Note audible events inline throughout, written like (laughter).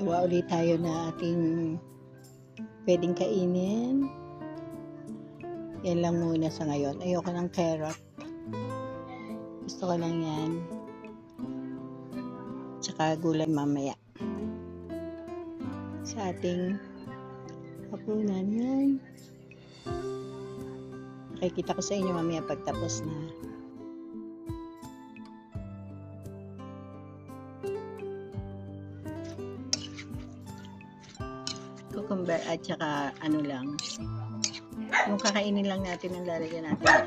Gawa ulit tayo na ating pwedeng kainin. Yan lang muna sa ngayon. Ayoko ng carrot. Gusto ko lang yan. Tsaka gulay mamaya. Sa ating hapunan yan. Makikita ko sa inyo mamaya pagtapos na. Cucumber at saka ano lang. Yung kakainin lang natin ang lalagyan natin ng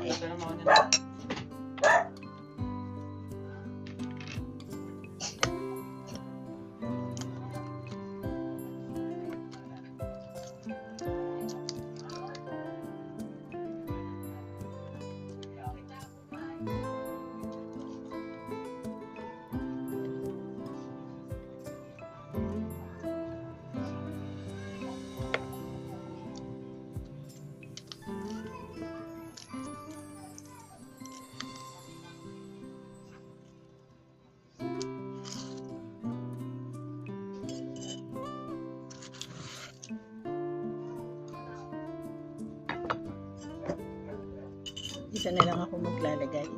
Isa na lang ako maglalagay.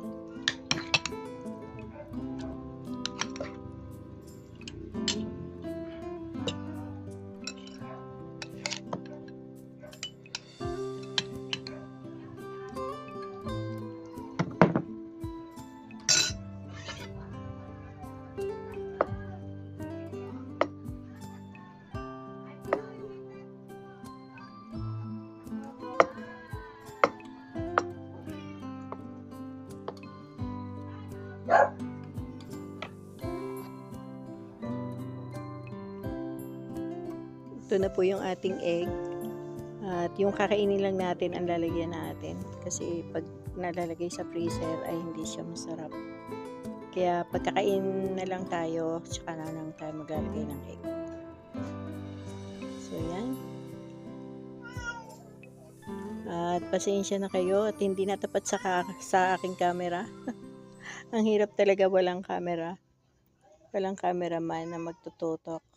Ito na po yung ating egg. At yung kakainin lang natin ang lalagyan natin. Kasi pag nalalagay sa freezer ay hindi siya masarap. Kaya pagkakain na lang tayo, tsaka na lang tayo maglalagay ng egg. So yan. At pasensya na kayo at hindi natapat sa, sa aking camera. (laughs) ang hirap talaga walang camera. Walang cameraman na magtututok.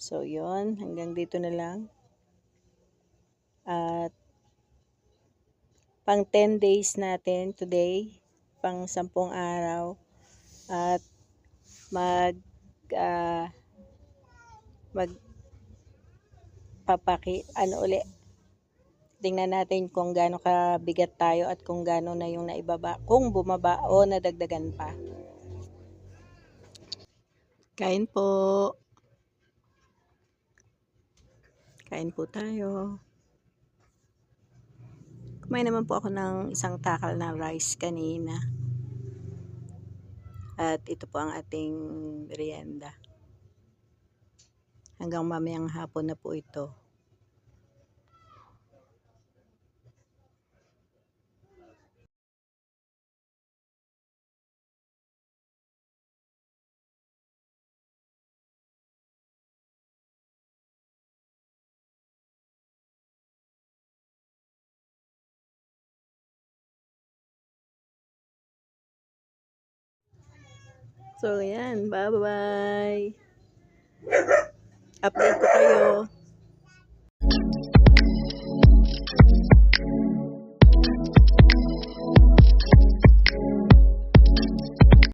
So, yon Hanggang dito na lang. At pang 10 days natin today. Pang 10 araw. At mag ah, mag papaki ano uli tingnan natin kung gaano kabigat tayo at kung gaano na yung naibaba kung bumaba o nadagdagan pa kain po Kain po tayo. Kumain naman po ako ng isang takal na rice kanina. At ito po ang ating merienda. Hanggang mamayang hapon na po ito. So, ayan. Bye-bye. Update ko kayo.